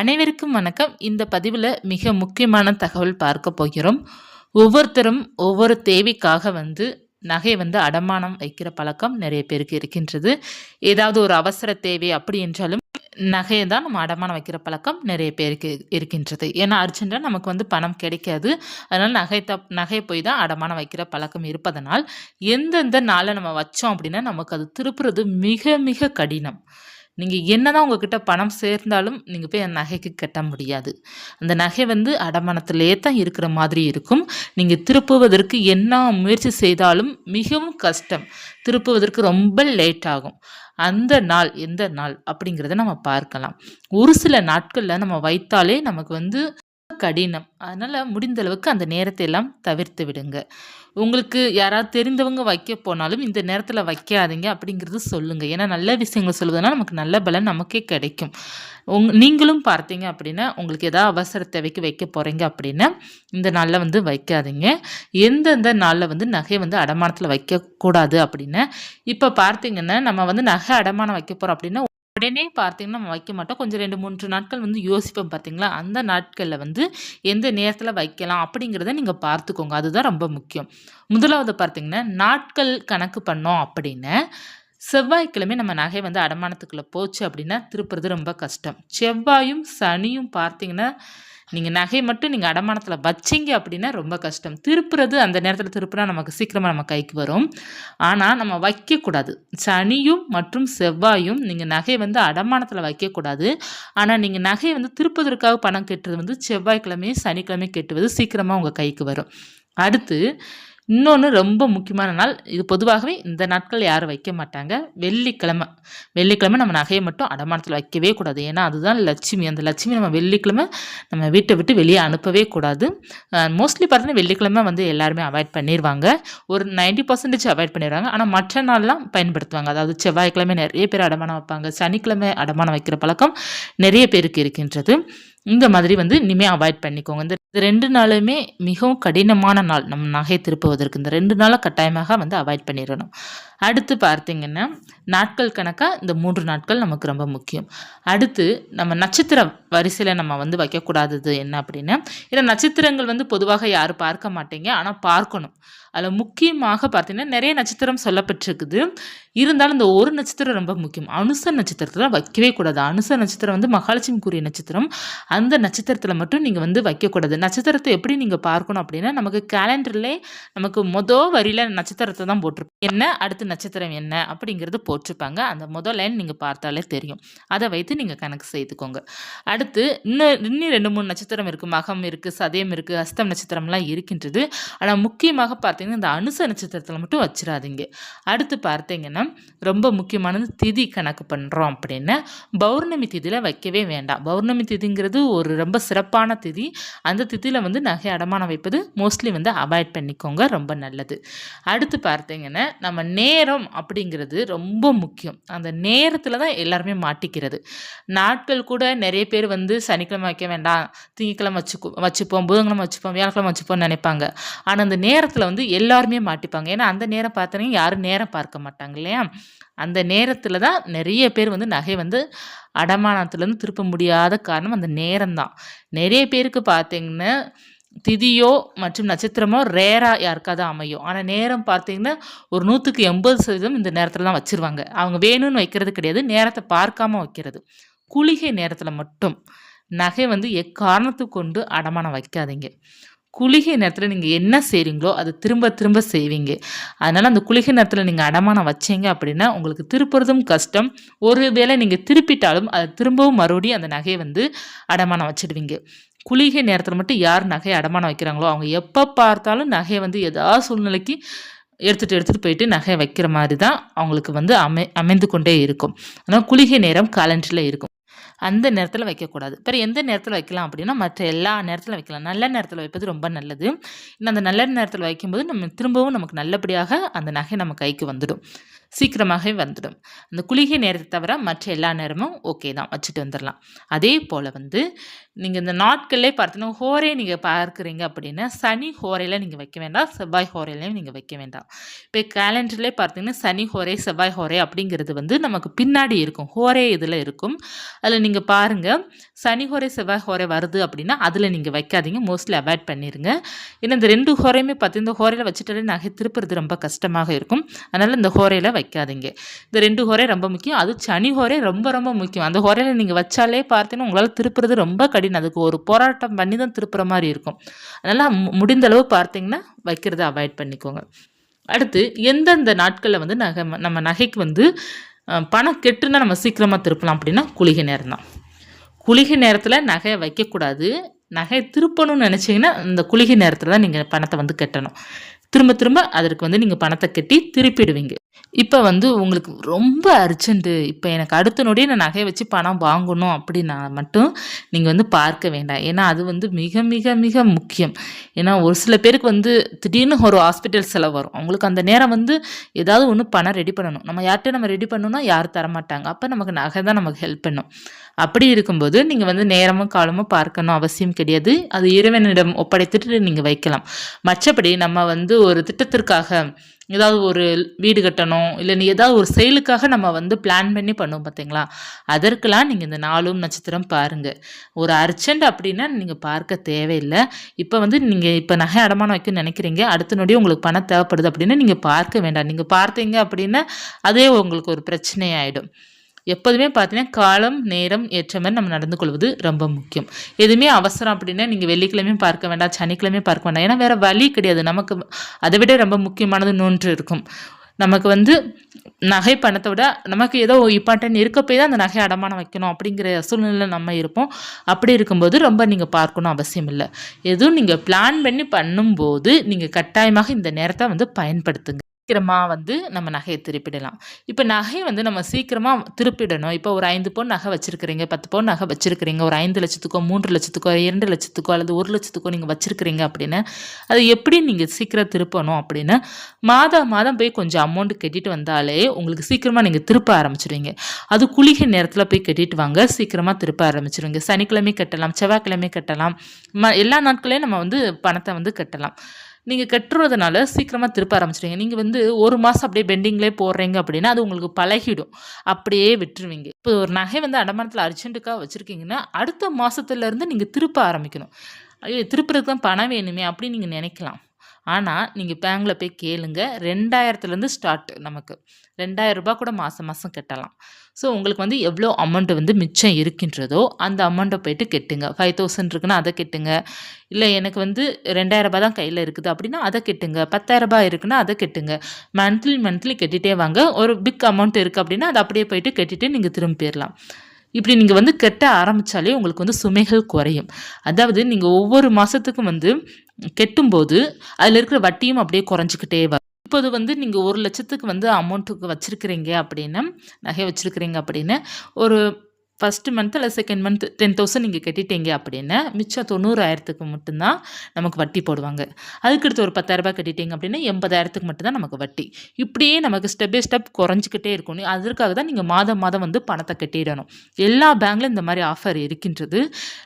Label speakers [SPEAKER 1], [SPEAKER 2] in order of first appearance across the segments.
[SPEAKER 1] அனைவருக்கும் வணக்கம். இந்த பதிவில் மிக முக்கியமான தகவல் பார்க்க போகிறோம். ஒவ்வொருத்தரும் ஒவ்வொரு தேவைக்காக வந்து நகை வந்து அடமானம் வைக்கிற பழக்கம் நிறைய பேருக்கு இருக்கின்றது. ஏதாவது ஒரு அவசர தேவை அப்படி என்றாலும் நகையை தான் நம்ம அடமானம் வைக்கிற பழக்கம் நிறைய பேருக்கு இருக்கின்றது. ஏன்னா அர்ஜென்ட்டாக நமக்கு வந்து பணம் கிடைக்காது. அதனால் நகை த நகையை போய் தான் அடமானம் வைக்கிற பழக்கம் இருப்பதனால் எந்தெந்த நாளை நம்ம வச்சோம் அப்படின்னா நமக்கு அது திருப்புறது மிக மிக கடினம். நீங்கள் என்னதான் உங்ககிட்ட பணம் சேர்ந்தாலும் நீங்கள் போய் அந்த நகைக்கு கட்ட முடியாது. அந்த நகை வந்து அடமானத்திலே தான் இருக்கிற மாதிரி இருக்கும். நீங்கள் திருப்புவதற்கு என்ன முயற்சி செய்தாலும் மிகவும் கஷ்டம். திருப்புவதற்கு ரொம்ப லேட் ஆகும். அந்த நாள் எந்த நாள் அப்படிங்கிறத நம்ம பார்க்கலாம். ஒரு சில நாட்களில் நம்ம வைத்தாலே நமக்கு வந்து கடினம். அதனால் முடிந்த அளவுக்கு அந்த நேரத்தை எல்லாம் தவிர்த்து விடுங்க. உங்களுக்கு யாராவது தெரிந்தவங்க வைக்க போனாலும் இந்த நேரத்தில் வைக்காதீங்க அப்படிங்கிறது சொல்லுங்கள் ஏன்னா நல்ல விஷயங்கள் சொல்லுவதுனா நமக்கு நல்ல பலன் நமக்கே கிடைக்கும். உங் நீங்களும் பார்த்தீங்க அப்படின்னா உங்களுக்கு ஏதாவது அவசர தேவைக்கு வைக்க போகிறீங்க அப்படின்னா இந்த நாளில் வந்து வைக்காதீங்க. எந்தெந்த நாளில் வந்து நகை வந்து அடமானத்தில் வைக்கக்கூடாது அப்படின்னா இப்போ பார்த்தீங்கன்னா நம்ம வந்து நகை அடமானம் வைக்க போகிறோம் அப்படின்னா உடனே பார்த்தீங்கன்னா நம்ம வைக்க மாட்டோம். கொஞ்சம் ரெண்டு மூன்று நாட்கள் வந்து யோசிப்போம் பார்த்தீங்களா? அந்த நாட்களில் வந்து எந்த நேரத்தில் வைக்கலாம் அப்படிங்கிறத நீங்கள் பார்த்துக்கோங்க. அதுதான் ரொம்ப முக்கியம். முதலாவது பார்த்தீங்கன்னா நாட்கள் கணக்கு பண்ணோம் அப்படின்னு செவ்வாய்க்கிழமை நம்ம நகை வந்து அடமானத்துக்குள்ளே போச்சு அப்படின்னா திருப்புறது ரொம்ப கஷ்டம். செவ்வாயும் சனியும் பார்த்தீங்கன்னா நீங்கள் நகை மட்டும் நீங்கள் அடமானத்தில் வச்சிங்க அப்படின்னா ரொம்ப கஷ்டம். திருப்புறது அந்த நேரத்தில் திருப்புனா நமக்கு சீக்கிரமாக நம்ம கைக்கு வரும். ஆனால் நம்ம வைக்கக்கூடாது. சனியும் மற்றும் செவ்வாயும் நீங்கள் நகை வந்து அடமானத்தில் வைக்கக்கூடாது. ஆனால் நீங்கள் நகையை வந்து திருப்பதற்காக பணம் கெட்டுறது வந்து செவ்வாய்க்கிழமையும் சனிக்கிழமையும் கெட்டுவது சீக்கிரமாக உங்கள் கைக்கு வரும். அடுத்து இன்னொன்று ரொம்ப முக்கியமான நாள் இது பொதுவாகவே இந்த நாட்கள் யாரும் வைக்க மாட்டாங்க. வெள்ளிக்கிழமை வெள்ளிக்கிழமை நம்ம நகையை மட்டும் அடமானத்தில் வைக்கவே கூடாது. ஏன்னா அதுதான் லட்சுமி. அந்த லட்சுமி நம்ம வெள்ளிக்கிழமை நம்ம வீட்டை விட்டு வெளியே அனுப்பவே கூடாது. மோஸ்ட்லி பார்த்தீங்கன்னா வெள்ளிக்கிழமை வந்து எல்லாருமே அவாய்ட் பண்ணிடுவாங்க ஒரு நைன்டி பர்சன்டேஜ் அவாய்ட் பண்ணிடுவாங்க ஆனால் மற்ற நாள்லாம் பயன்படுத்துவாங்க. அதாவது செவ்வாய்க்கிழமை நிறைய பேர் அடமானம் வைப்பாங்க. சனிக்கிழமை அடமானம் வைக்கிற பழக்கம் நிறைய பேருக்கு இருக்கின்றது. இந்த மாதிரி வந்து இனிமேல் அவாய்ட் பண்ணிக்கோங்க. இந்த ரெண்டு நாளுமே மிகவும் கடினமான நாள். நம்ம நகை திருப்புவதற்கு இந்த ரெண்டு நாளாக கட்டாயமாக வந்து அவாய்ட் பண்ணிடணும். அடுத்து பார்த்தீங்கன்னா நாட்கள் கணக்காக இந்த மூன்று நாட்கள் நமக்கு ரொம்ப முக்கியம். அடுத்து நம்ம நட்சத்திர வரிசையில் நம்ம வந்து வைக்கக்கூடாதது என்ன அப்படின்னா ஏன்னா நட்சத்திரங்கள் வந்து பொதுவாக யாரும் பார்க்க மாட்டீங்க. ஆனால் பார்க்கணும். அதில் முக்கியமாக பார்த்தீங்கன்னா நிறைய நட்சத்திரம் சொல்லப்பட்டிருக்குது. இருந்தாலும் இந்த ஒரு நட்சத்திரம் ரொம்ப முக்கியம். அனுச நட்சத்திரத்தில் வைக்கவே கூடாது. அனுச நட்சத்திரம் வந்து மகாலட்சுமிக்குரிய நட்சத்திரம். அந்த நட்சத்திரத்தில் மட்டும் நீங்கள் வந்து வைக்கக்கூடாது நட்சத்திரத்தை எப்படி நீங்கள் பார்க்கணும் அப்படின்னா நமக்கு கேலண்டர்லே நமக்கு மொதல் வரியில் நட்சத்திரத்தை தான் போட்டிருப்போம் என்ன? அடுத்த நட்சத்திரம் என்ன? அப்படிங்கிறது போட்டிருப்பாங்க. அந்த முதல் லைன் நீங்கள் பார்த்தாலே தெரியும். அதை வைத்து நீங்கள் கணக்கு செய்துக்கோங்க. அடுத்து இன்னும் இன்னும் ரெண்டு மூணு நட்சத்திரம் இருக்குது மகம் இருக்குது சதயம் இருக்குது அஸ்தம் நட்சத்திரம்லாம் இருக்கின்றது. ஆனால் முக்கியமாக பார்த்தீங்கன்னா இந்த அனுச நட்சத்திரத்தில் மட்டும் வச்சிடாதீங்க அடுத்து பார்த்தீங்கன்னா ரொம்ப முக்கியமானது திதி கணக்கு பண்ணுறோம் அப்படின்னா. பௌர்ணமி திதியில் வைக்கவே வேண்டாம். பௌர்ணமி திதிங்கிறது ஒரு ரொம்ப சிறப்பான திதி. அந்த திதியில் வந்து நகை அடமானம் வைப்பது மோஸ்ட்லி வந்து அவாய்ட் பண்ணிக்கோங்க. ரொம்ப நல்லது. அடுத்து பார்த்தீங்கன்னா நம்ம நேரம் அப்படிங்கிறது ரொம்ப முக்கியம். அந்த நேரத்தில் தான் எல்லாருமே மாட்டிக்கிறது. நாட்கள் கூட நிறைய பேர் வந்து சனிக்கிழமை வைக்க வேண்டாம். திங்கக்கிழமை வச்சுக்கோ வச்சுப்போம் புதன்கிழமை வச்சுப்போம் வியாழக்கிழமை வச்சுப்போம்னு நினைப்பாங்க. ஆனால் அந்த நேரத்தில் வந்து எல்லாருமே மாட்டிப்பாங்க. ஏன்னா அந்த நேரம் பார்த்தோன்னே யாரும் நேரம் பார்க்க மாட்டாங்க இல்லையா? அந்த நேரத்தில் தான் நிறைய பேர் வந்து நகை வந்து அடமானத்துலேருந்து திருப்ப முடியாத காரணம் அந்த நேரம் தான் நிறைய பேருக்கு பார்த்தீங்கன்னா திதியோ மற்றும் நட்சத்திரமோ ரேராக யாருக்காவது அமையும். ஆனால் நேரம் பார்த்தீங்கன்னா ஒரு நூற்றுக்கு எண்பது சதவீதம் இந்த நேரத்தில் தான் வச்சுருவாங்க. அவங்க வேணும்னு வைக்கிறது கிடையாது நேரத்தை பார்க்காம வைக்கிறது. குளிகை நேரத்தில் மட்டும் நகை வந்து எக்காரணத்து கொண்டு அடமானம் வைக்காதீங்க. குளிகை நேரத்தில் நீங்கள் என்ன செய்கிறீங்களோ அதை திரும்ப திரும்ப செய்வீங்க. அதனால் அந்த குளிகை நேரத்தில் நீங்கள் அடமானம் வச்சீங்க அப்படின்னா உங்களுக்கு திருப்புறதும் கஷ்டம். ஒரு வேளை நீங்கள் திருப்பிட்டாலும் அதை திரும்பவும் மறுபடியும் அந்த நகையை வந்து அடமானம் வச்சிடுவீங்க. குளிகை நேரத்தில் மட்டும் யார் நகையை அடமானம் வைக்கிறாங்களோ அவங்க எப்போ பார்த்தாலும் நகையை வந்து ஏதாவது சூழ்நிலைக்கு எடுத்துகிட்டு எடுத்துகிட்டு போயிட்டு நகையை வைக்கிற மாதிரி தான் அவங்களுக்கு வந்து அமை அமைந்து கொண்டே இருக்கும். ஆனால் குளிகை நேரம் காலண்டரில் இருக்கும். அந்த நேரத்தில் வைக்கக்கூடாது. பிறகு எந்த நேரத்தில் வைக்கலாம் அப்படின்னா மற்ற எல்லா நேரத்தில் வைக்கலாம். நல்ல நேரத்தில் வைப்பது ரொம்ப நல்லது. இன்னும் அந்த நல்ல நேரத்தில் வைக்கும்போது நம்ம திரும்பவும் நமக்கு நல்லபடியாக அந்த நகை நம்ம கைக்கு வந்துடும். சீக்கிரமாகவே வந்துடும். அந்த குளிகை நேரத்தை தவிர மற்ற எல்லா நேரமும் ஓகே தான். வச்சுட்டு வந்துடலாம் அதே போல் வந்து நீங்கள் இந்த நாட்கள்லேயே பார்த்தீங்கன்னா ஹோரே நீங்கள் பார்க்குறீங்க அப்படின்னா சனி ஹோரையில் நீங்கள் வைக்க வேண்டாம். செவ்வாய் ஹோரையிலையும் நீங்கள் வைக்க வேண்டாம். இப்போ கேலண்டர்லேயே பார்த்தீங்கன்னா சனி ஹோரே செவ்வாய் ஹோரே அப்படிங்கிறது வந்து நமக்கு பின்னாடி இருக்கும். ஹோரே இதில் இருக்கும். அதில் நீங்கள் பாருங்கள் சனி ஹோரே செவ்வாய் ஹோரே வருது அப்படின்னா அதில் நீங்கள் வைக்காதீங்க. மோஸ்ட்லி அவாய்ட் பண்ணிடுங்க ஏன்னா இந்த ரெண்டு ஹோரையுமே பார்த்தீங்கன்னா இந்த ஹோரையில் வச்சுட்டாலே நகை திருப்புறது ரொம்ப கஷ்டமாக இருக்கும். அதனால் இந்த ஹோரையில் வைக்காதீங்க. இந்த ரெண்டு ஹோரே ரொம்ப முக்கியம். அது சனி ஹோரே ரொம்ப ரொம்ப முக்கியம். அந்த ஹோரையில் நீங்கள் வச்சாலே பார்த்தீங்கன்னா உங்களால் திருப்புறது ரொம்ப கடினம். அதுக்கு ஒரு போராட்டம் பண்ணி தான் திருப்புற மாதிரி இருக்கும். அதனால் மு- முடிந்த அளவு பார்த்தீங்கன்னா வைக்கிறத அவாய்ட் பண்ணிக்கோங்க. அடுத்து எந்தெந்த நாட்களில் வந்து நகை நம்ம நகைக்கு வந்து பணம் கெட்டுனா நம்ம சீக்கிரமாக திருப்பலாம் அப்படின்னா குளிகை நேரம் தான். குளிகை நேரத்தில் நகையை வைக்கக்கூடாது. நகை திருப்பணும்னு நினச்சிங்கன்னா இந்த குளிகை நேரத்தில் தான் நீங்கள் பணத்தை வந்து கட்டணும். திரும்ப திரும்ப அதற்கு வந்து நீங்கள் பணத்தை கட்டி திருப்பிடுவீங்க. இப்போ வந்து உங்களுக்கு ரொம்ப அர்ஜென்ட்டு இப்போ எனக்கு அடுத்த நொடியே நான் நகையை வச்சு பணம் வாங்கணும் அப்படின்னா மட்டும் நீங்கள் வந்து பார்க்க வேண்டாம். ஏன்னா அது வந்து மிக மிக மிக முக்கியம். ஏன்னா ஒரு சில பேருக்கு வந்து திடீர்னு ஒரு ஹாஸ்பிட்டல் செலவு வரும். அவங்களுக்கு அந்த நேரம் வந்து ஏதாவது ஒன்று பணம் ரெடி பண்ணணும். நம்ம யார்கிட்ட நம்ம ரெடி பண்ணணும்னா யாரும் தரமாட்டாங்க. அப்போ நமக்கு நகை தான் நமக்கு ஹெல்ப் பண்ணும். அப்படி இருக்கும்போது நீங்கள் வந்து நேரமும் காலமும் பார்க்கணும் அவசியம் கிடையாது. அது இறைவனிடம் ஒப்படைத்துட்டு நீங்கள் வைக்கலாம். மற்றபடி நம்ம வந்து ஒரு திட்டத்திற்காக ஏதாவது ஒரு வீடு கட்டணும் இல்லை நீ ஏதாவது ஒரு செயலுக்காக நம்ம வந்து பிளான் பண்ணி பண்ணுவோம் பார்த்தீங்களா? அதற்கெல்லாம் நீங்கள் இந்த நாளும் நட்சத்திரம் பாருங்கள் ஒரு அர்ஜென்ட் அப்படின்னா நீங்கள் பார்க்க தேவையில்லை. இப்போ வந்து நீங்கள் இப்போ நகை அடமானம் வைக்கணும்னு நினைக்கிறீங்க. அடுத்த நொடி உங்களுக்கு பணம் தேவைப்படுது அப்படின்னா நீங்கள் பார்க்க வேண்டாம். நீங்கள் பார்த்தீங்க அப்படின்னா அதே உங்களுக்கு ஒரு பிரச்சனையாயிடும். எப்போதுமே பார்த்தீங்கன்னா காலம் நேரம் ஏற்ற மாதிரி நம்ம நடந்து கொள்வது ரொம்ப முக்கியம். எதுவுமே அவசரம் அப்படின்னா நீங்கள் வெள்ளிக்கிழமையும் பார்க்க வேண்டாம் சனிக்கிழமையும் பார்க்க வேண்டாம். ஏன்னா வேறு வழி கிடையாது. நமக்கு அதை விட ரொம்ப முக்கியமானது நோன்று இருக்கும். நமக்கு வந்து நகை பணத்தை விட நமக்கு ஏதோ இம்பார்ட்டன்ட் இருக்க போய் தான் அந்த நகை அடமானம் வைக்கணும் அப்படிங்கிற சூழ்நிலையில் நம்ம இருப்போம். அப்படி இருக்கும்போது ரொம்ப நீங்கள் பார்க்கணும் அவசியம் இல்லை. எதுவும் நீங்கள் பிளான் பண்ணி பண்ணும்போது நீங்கள் கட்டாயமாக இந்த நேரத்தை வந்து பயன்படுத்துங்க. சீக்கிரமாக வந்து நம்ம நகையை திருப்பிடலாம். இப்போ நகை வந்து நம்ம சீக்கிரமாக திருப்பிடணும். இப்போ ஒரு ஐந்து பவுன் நகை வச்சுருக்கிறீங்க பத்து பவுன் நகை வச்சுருக்கிறீங்க ஒரு ஐந்து லட்சத்துக்கோ மூன்று லட்சத்துக்கோ இரண்டு லட்சத்துக்கோ அல்லது ஒரு லட்சத்துக்கோ நீங்கள் வச்சுருக்கிறீங்க அப்படின்னா அது எப்படி நீங்கள் சீக்கிரம் திருப்பணும் அப்படின்னா மாதம் மாதம் போய் கொஞ்சம் அமௌண்ட் கட்டிட்டு வந்தாலே உங்களுக்கு சீக்கிரமாக நீங்கள் திருப்ப ஆரம்பிச்சிடுவீங்க அது குளிகை நேரத்தில் போய் கட்டிட்டு வாங்க சீக்கிரமாக திருப்ப ஆரம்பிச்சிடுவீங்க சனிக்கிழமை கட்டலாம் செவ்வாய்க்கிழமை கட்டலாம். ம எல்லா நாட்களையும் நம்ம வந்து பணத்தை வந்து கட்டலாம். நீங்கள் கட்டுறதுனால சீக்கிரமாக திருப்ப ஆரம்பிச்சிடுவீங்க. நீங்கள் வந்து ஒரு மாதம் அப்படியே பெண்டிங்லேயே போடுறீங்க அப்படின்னா அது உங்களுக்கு பழகிடும். அப்படியே விட்டுருவீங்க. இப்போ ஒரு நகை வந்து அடமானத்தில் அர்ஜென்ட்டுக்காக வச்சுருக்கீங்கன்னா அடுத்த மாதத்துலேருந்து நீங்கள் திருப்ப ஆரம்பிக்கணும். ஐயோ திருப்புறதுக்கு தான் பணம் வேணுமே அப்படின்னு நீங்கள் நினைக்கலாம். ஆனால் நீங்கள் பேங்கில் போய் கேளுங்க. ரெண்டாயிரத்துலேருந்து ஸ்டார்ட் நமக்கு. ரெண்டாயிரரூபா கூட மாதம் மாதம் கட்டலாம். ஸோ உங்களுக்கு வந்து எவ்வளோ அமௌண்ட்டு வந்து மிச்சம் இருக்கின்றதோ அந்த அமௌண்ட்டை போயிட்டு கெட்டுங்க. ஃபைவ் தௌசண்ட் இருக்குன்னா அதை கெட்டுங்க. இல்லை எனக்கு வந்து ரெண்டாயிரரூபா தான் கையில் இருக்குது அப்படின்னா அதை கெட்டுங்க. பத்தாயிரரூபா ரூபாய் இருக்குன்னா அதை கெட்டுங்க. மந்த்லி மந்த்லி கட்டிகிட்டே வாங்க. ஒரு பிக் அமௌண்ட் இருக்குது அப்படின்னா அதை அப்படியே போயிட்டு கட்டிட்டு நீங்கள் திரும்பிடலாம் இப்படி நீங்கள் வந்து கெட்ட ஆரம்பித்தாலே உங்களுக்கு வந்து சுமைகள் குறையும். அதாவது நீங்கள் ஒவ்வொரு மாதத்துக்கும் வந்து கெட்டும்போது அதில் இருக்கிற வட்டியும் அப்படியே குறைஞ்சிக்கிட்டே வரும். இப்போது வந்து நீங்கள் ஒரு லட்சத்துக்கு வந்து அமௌண்ட்டுக்கு வச்சுருக்கிறீங்க அப்படின்னா நகை வச்சுருக்கிறீங்க அப்படின்னு ஒரு ஃபஸ்ட்டு மந்த் இல்லை செகண்ட் மந்த் டென் தௌசண்ட் நீங்கள் கட்டிட்டீங்க அப்படின்னா மிச்சம் தொண்ணூறாயிரத்துக்கு மட்டும்தான் நமக்கு வட்டி போடுவாங்க. அதுக்கடுத்து ஒரு பத்தாயிரரூபா கட்டிட்டீங்க அப்படின்னா எண்பதாயிரத்துக்கு மட்டும்தான் நமக்கு வட்டி. இப்படியே நமக்கு ஸ்டெப் பை ஸ்டெப் குறைஞ்சிக்கிட்டே இருக்கணும். அதற்காக தான் நீங்கள் மாதம் மாதம் வந்து பணத்தை கட்டிடணும். எல்லா பேங்க்லையும் இந்த மாதிரி ஆஃபர் இருக்கின்றது.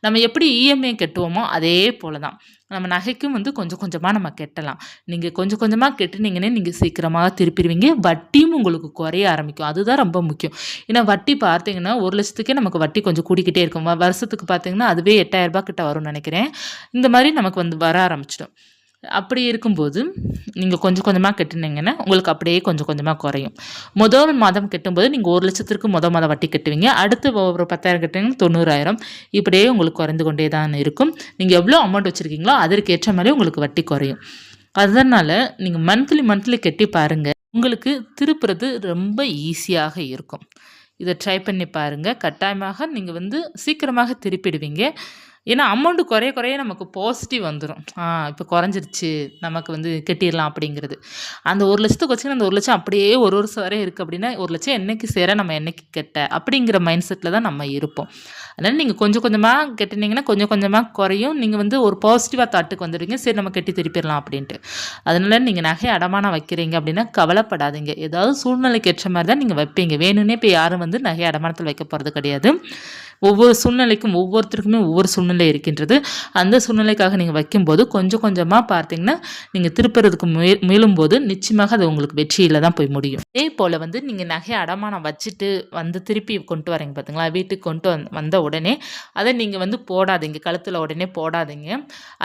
[SPEAKER 1] நம்ம எப்படி இஎம்ஐ கட்டுவோமோ அதே போல தான் நம்ம நகைக்கும் வந்து கொஞ்சம் கொஞ்சமாக நம்ம கட்டலாம். நீங்கள் கொஞ்சம் கொஞ்சமாக கெட்டுனீங்கன்னே நீங்கள் சீக்கிரமாக திருப்பிடுவீங்க. வட்டியும் உங்களுக்கு குறைய ஆரம்பிக்கும். அதுதான் ரொம்ப முக்கியம். ஏன்னா வட்டி பார்த்தீங்கன்னா ஒரு லட்சத்துக்கே நமக்கு வட்டி கொஞ்சம் கூடிக்கிட்டே இருக்கும். வருஷத்துக்கு பார்த்தீங்கன்னா அதுவே எட்டாயிரரூபா கிட்ட வரும்னு நினைக்கிறேன். இந்த மாதிரி நமக்கு வந்து வர ஆரம்பிச்சிடும். அப்படி இருக்கும்போது நீங்கள் கொஞ்சம் கொஞ்சமாக கட்டினீங்கன்னா உங்களுக்கு அப்படியே கொஞ்சம் கொஞ்சமாக குறையும். முதல் மாதம் கட்டும்போது நீங்கள் ஒரு லட்சத்திற்கு முதல் மாதம் வட்டி கட்டுவீங்க. அடுத்து ஒரு பத்தாயிரம் கட்டினீங்கன்னா தொண்ணூறாயிரம். இப்படியே உங்களுக்கு குறைந்து கொண்டே தான் இருக்கும். நீங்கள் எவ்வளோ அமௌண்ட் வச்சுருக்கீங்களோ அதற்கு ஏற்ற மாதிரி உங்களுக்கு வட்டி குறையும். அதனால் நீங்கள் மந்த்லி மந்த்லி கட்டி பாருங்கள் உங்களுக்கு திருப்புறது ரொம்ப ஈஸியாக இருக்கும். இதை ட்ரை பண்ணி பாருங்கள் கட்டாயமாக நீங்கள் வந்து சீக்கிரமாக திருப்பிடுவீங்க. ஏன்னா அமௌண்ட்டு குறைய குறைய நமக்கு பாசிட்டிவ் வந்துடும் இப்போ குறைஞ்சிருச்சு நமக்கு வந்து கட்டிடலாம் அப்படிங்கிறது. அந்த ஒரு லட்சத்துக்கு வச்சுக்கின்னு அந்த ஒரு லட்சம் அப்படியே ஒரு வருஷம் வரை இருக்குது அப்படின்னா ஒரு லட்சம் என்னைக்கு சேர நம்ம என்னைக்கு கெட்ட அப்படிங்கிற மைண்ட் செட்டில் தான் நம்ம இருப்போம். அதனால் நீங்கள் கொஞ்சம் கொஞ்சமாக கெட்டினீங்கன்னா கொஞ்சம் கொஞ்சமாக குறையும். நீங்கள் வந்து ஒரு பாசிட்டிவாக தாட்டுக்கு வந்துடுவீங்க. சரி நம்ம கட்டி திருப்பிடலாம் அப்படின்ட்டு. அதனால் நீங்கள் நகை அடமானம் வைக்கிறீங்க அப்படின்னா கவலைப்படாதீங்க. ஏதாவது சூழ்நிலைக்கு ஏற்ற மாதிரி தான் நீங்கள் வைப்பீங்க. வேணும்னே இப்போ யாரும் வந்து நகை அடமானத்தில் வைக்க போகிறது கிடையாது. ஒவ்வொரு சூழ்நிலைக்கும் ஒவ்வொருத்தருக்குமே ஒவ்வொரு சூழ்நிலை இருக்கின்றது. அந்த சூழ்நிலைக்காக நீங்கள் வைக்கும்போது கொஞ்சம் கொஞ்சமாக பார்த்தீங்கன்னா நீங்கள் திருப்புறதுக்கு முய முயலும்போது நிச்சயமாக அது உங்களுக்கு வெற்றியில் தான் போய் முடியும். அதே போல் வந்து நீங்கள் நகை அடமானம் வச்சுட்டு வந்து திருப்பி கொண்டு வரீங்க பார்த்தீங்களா வீட்டுக்கு கொண்டு வந் வந்த உடனே அதை நீங்கள் வந்து போடாதீங்க. கழுத்தில் உடனே போடாதீங்க.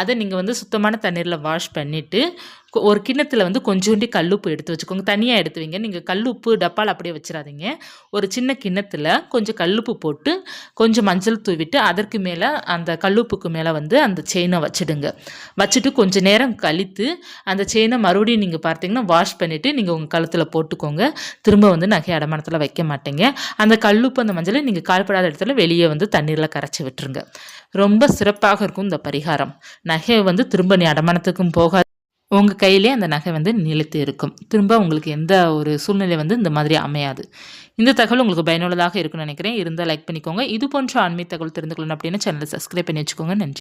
[SPEAKER 1] அதை நீங்கள் வந்து சுத்தமான தண்ணீரில் வாஷ் பண்ணிவிட்டு ஒரு கிண்ணத்தில் வந்து கொஞ்சோண்டி கல்லுப்பு எடுத்து வச்சுக்கோங்க. தனியாக எடுத்து வைங்க நீங்கள் கல்லுப்பு டப்பால் அப்படியே வச்சிடாதீங்க. ஒரு சின்ன கிண்ணத்தில் கொஞ்சம் கல்லுப்பு போட்டு கொஞ்சம் மஞ்சள் தூவிட்டு அதற்கு மேலே அந்த கல்லுப்புக்கு மேலே வந்து அந்த செயினை வச்சிடுங்க. வச்சுட்டு கொஞ்சம் நேரம் கழித்து அந்த செயினை மறுபடியும் நீங்கள் பார்த்தீங்கன்னா வாஷ் பண்ணிவிட்டு நீங்கள் உங்கள் கழுத்தில் போட்டுக்கோங்க. திரும்ப வந்து நகை அடமானத்தில் வைக்க மாட்டீங்க. அந்த கல்லுப்பு அந்த மஞ்சளை நீங்கள் கால்படாத இடத்துல வெளியே வந்து தண்ணீரில் கரைச்சி விட்டுருங்க. ரொம்ப சிறப்பாக இருக்கும் இந்த பரிகாரம். நகை வந்து திரும்ப நீ அடமானத்துக்கும் போகாது உங்கள் கையிலே அந்த நகை வந்து நிலைத்து இருக்கும். திரும்ப உங்களுக்கு எந்த ஒரு சூழ்நிலை வந்து இந்த மாதிரி அமையாது. இந்த தகவல் உங்களுக்கு பயனுள்ளதாக இருக்கும்னு நினைக்கிறேன். இருந்தால் லைக் பண்ணிக்கோங்க. இது போன்ற ஆன்மீக தகவல் தெரிந்து கொள்ளணும் அப்படின்னு சேனலை சப்ஸ்கிரைப் பண்ணி வச்சுக்கோங்க. நன்றி.